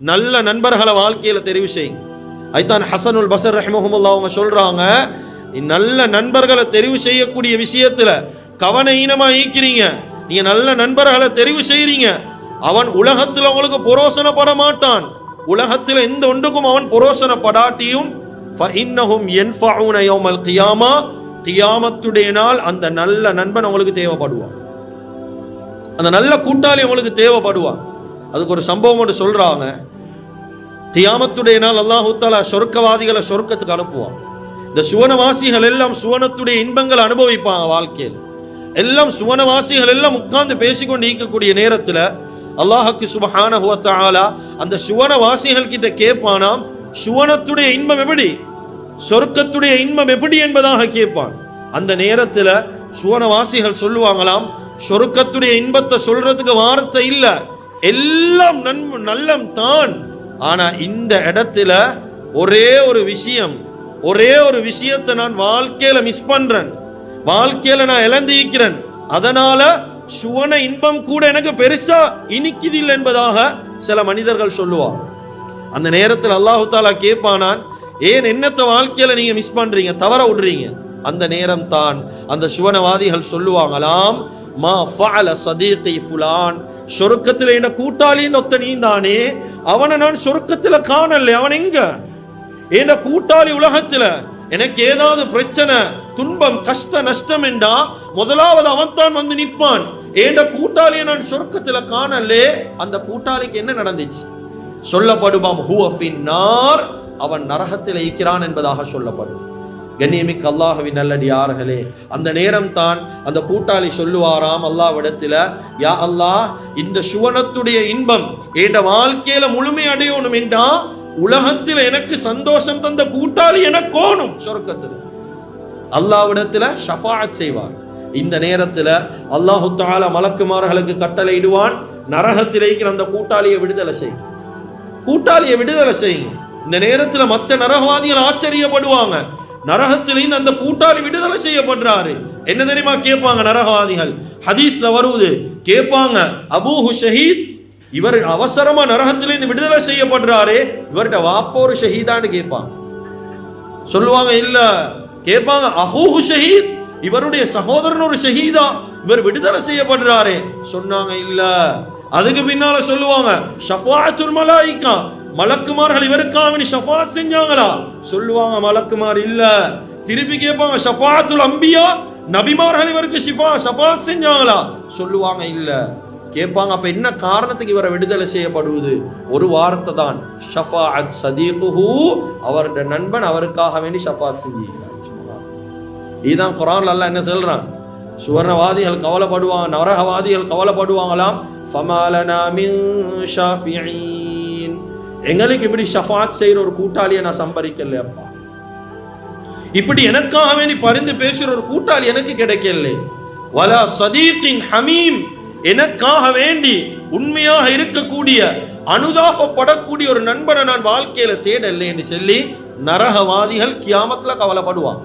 நல்ல நண்பர்களை வாழ்க்கையில் தெரிவு செய்யுங்க ஐத்தான் ஹசனுல் பசர் ரஹ்மஹமுல்லா அவங்க சொல்றாங்க நல்ல நண்பர்களை தெரிவு செய்யக்கூடிய விஷயத்துல கவன ஈனமா ஈக்கிறீங்க நீங்க நல்ல நண்பர்களை தெரிவு செய்யறீங்க அவன் உலகத்தில் உங்களுக்கு புரோசனப்பட மாட்டான் உலகத்தில் எந்த ஒன்றுக்கும் அவன் புரோசனப்படாட்டியும் ஃபஇன்னஹும் யன்ஃபஉன யௌமல் கியாமா கியாமத்துடைய நாள் அந்த நல்ல நண்பன் அவங்களுக்கு தேவைப்படுவான். அந்த நல்ல கூட்டாளி அவங்களுக்கு தேவைப்படுவான். அதுக்கு ஒரு சம்பவம் ஒன்று சொல்கிறாங்க தியாமத்துடைய நாள் அல்லாஹூத்தாலா சொர்க்கவாதிகளை சொர்க்கத்துக்கு அனுப்புவான். இந்த சுவனவாசிகள் எல்லாம் சுவனத்துடைய இன்பங்களை அனுபவிப்பாங்க வாழ்க்கையில். எல்லாம் சுவனவாசிகள் எல்லாம் உட்கார்ந்து பேசிக்கொண்டு இருக்கக்கூடிய நேரத்தில் அல்லாஹுக்கு சுபஹான அந்த சுவனவாசிகள் கிட்ட கேட்பானாம் சுவனத்துடைய இன்பம் எப்படி? சொர்க்கத்துடைய இன்பம் எப்படி என்பதாக கேட்பான். அந்த நேரத்தில் சுவனவாசிகள் சொல்லுவாங்களாம் சொர்க்கத்துடைய இன்பத்தை சொல்றதுக்கு வார்த்தை இல்லை. எல்லாம் நன்மை நல்லம் தான். ஆனா இந்த இடத்துல ஒரே ஒரு விஷயம் ஒரே ஒரு விஷயத்தை நான் வாழ்க்கையில மிஸ் பண்றேன். வாழ்க்கையில நான் இழந்திருக்கிறேன். அதனால சுவன இன்பம் கூட எனக்கு பெருசா இனிக்குது இல்லை என்பதாக சில மனிதர்கள் சொல்லுவார் அந்த நேரத்தில் அல்லாஹு தாலா கேட்பானான் ஏன் என்னத்த வாழ்க்கையில நீங்க மிஸ் பண்றீங்க? தவற விடுறீங்க. அந்த நேரம் தான் அந்த சுவனவாதிகள் சொல்லுவாங்களாம் மா ஃபஅல சதீகி ஃபுலான். சொர்க்கத்துல என்ன கூட்டாளின்னு ஒத்த நீந்தானே? அவனை நான் சொர்க்கத்துல காணல. அவன் எங்க? என்ன கூட்டாளி உலகத்துல? எனக்கு ஏதாவது பிரச்சனை துன்பம் கஷ்ட நஷ்டம் என்றா முதலாவது அவன் தான் வந்து நிற்பான். ஏண்ட கூட்டாளியை நான் சொர்க்கத்துல காணலே? அந்த கூட்டாளிக்கு என்ன நடந்துச்சு? சொல்லப்படுமாம் ஹூ நார் அவன் நரகத்தில் இருக்கிறான் என்பதாக சொல்லப்படும். கண்ணியமிக்க நல்லடி நல்லடியார்களே அந்த நேரம் தான் அந்த கூட்டாளி சொல்லுவாராம் அல்லாவிடத்தில் யா அல்லாஹ் இந்த சுவனத்துடைய இன்பம் என் வாழ்க்கையில முழுமை அடையணும் என்றா உலகத்தில் எனக்கு சந்தோஷம் தந்த கூட்டாளி எனக்கு கோணும். சொர்க்கத்தில். அல்லாவிடத்தில் ஷஃபாத் செய்வார். இந்த நேரத்தில் அல்லாஹு தால மலக்குமார்களுக்கு கட்டளையிடுவான் நரகத்தில் இருக்கிற அந்த கூட்டாளியை விடுதலை செய்யும். கூட்டாளியை விடுதலை செய்யுங்க இந்த நேரத்தில் மற்ற நரகவாதிகள் ஆச்சரியப்படுவாங்க. நரகத்திலிருந்து அந்த கூட்டாளி விடுதலை செய்யப்படுறாரு. என்ன தெரியுமா கேட்பாங்க நரகவாதிகள்? ஹதீஸ்ல வருவது கேட்பாங்க அபூஹு ஷஹீத் இவர் அவசரமா நரகத்திலிருந்து விடுதலை செய்யப்படுறாரு இவர்கிட்ட வாப்போரு ஷஹீதான்னு கேட்பாங்க. சொல்லுவாங்க இல்ல. கேட்பாங்க அஹூஹு ஷஹீத் இவருடைய சகோதரன் ஒரு ஷஹீதா இவர் விடுதலை செய்யப்படுறாரு. சொன்னாங்க இல்ல. அதுக்கு பின்னால சொல்லுவாங்க ஷஃபாத்துல் மலாயிக்கா மலக்குமார்கள் இவருக்காக வேண்டி ஷஃபாத் செஞ்சாங்களா? சொல்லுவாங்க மலக்குமார் இல்ல. திருப்பி கேட்பாங்க ஷஃபாத்துல் அம்பியா? நபிமார்கள் இவருக்கு ஷிஃபா ஷஃபா செஞ்சாங்களா? சொல்லுவாங்க இல்ல. கேட்பாங்க அப்ப என்ன காரணத்துக்கு இவரை விடுதலை செய்யப்படுவது? ஒரு வார்த்தை தான். ஷஃபாஅத் சதீகுஹு அவருடைய நண்பன் அவருக்காக வேண்டி ஷஃபாத் செஞ்சுக்கிறார் இதுதான் குரான்ல அல்ல என்ன சொல்றான்? சுவர்ணவாதிகள் கவலைப்படுவாங்க நரகவாதிகள் கவலைப்படுவாங்களாம். ஃபமாலனா மின் எங்களுக்கு இப்படி ஷஃபாத் செய்யற ஒரு கூட்டாளியை நான் சம்பாதிக்கலையப்பா அப்பா. இப்படி எனக்காக வேண்டி பரிந்து பேசுற ஒரு கூட்டாளி எனக்கு கிடைக்கல வலா சதீக்கின் ஹமீம் எனக்காக வேண்டி உண்மையாக இருக்கக்கூடிய அனுதாபப்படக்கூடிய ஒரு நண்பனை நான் வாழ்க்கையில தேடல்லேன்னு சொல்லி நரகவாதிகள் கியாமத்துல கவலைப்படுவான்